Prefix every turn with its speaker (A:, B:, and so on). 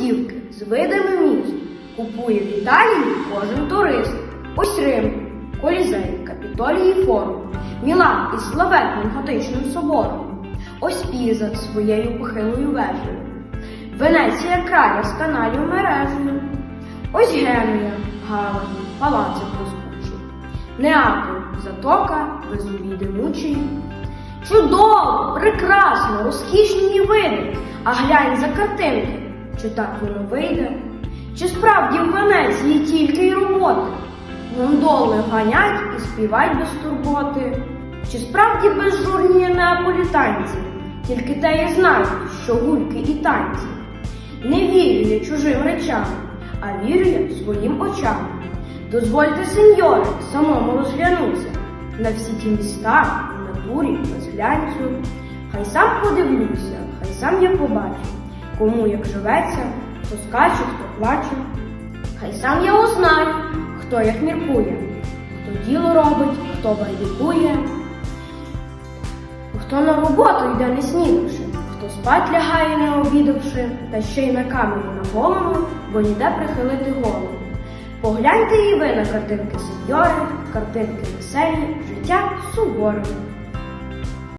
A: листівки з видами міст. Купує в Італії кожен турист. Ось Рим, Колізей, Капітолій і Форум, Мілан із славетним готичним собором. Ось Піза своєю похилою вежею. Венеція краля з каналів мережею. Ось Генуя, Гавань, палаци блискучі. Неаполь, затока, везуві димучі. Чудово, прекрасно, розкішні види. А глянь за картинки, чи так воно вийде? Чи справді в Венеції тільки й роботи? Гондоли ганять і співають без турботи. Чи справді безжурні неаполітанці? Тільки те і знають, що гульки і танці. Не вірю я чужим речам, а вірю я своїм очам. Дозвольте, сеньоре, самому розглянуться на всі ті міста в натурі без глянцю. Хай сам подивлюся, хай сам я побачу, кому як живеться, хто скаче, хто плаче. Хай сам я узнаю, хто як міркує, хто діло робить, хто байдикує, хто на роботу йде не снідавши, хто спать лягає не обідавши, та ще й на камені на голову, бо ніде прихилити голову. Погляньте і ви на картинки сеньори, картинки веселі, життя суворе.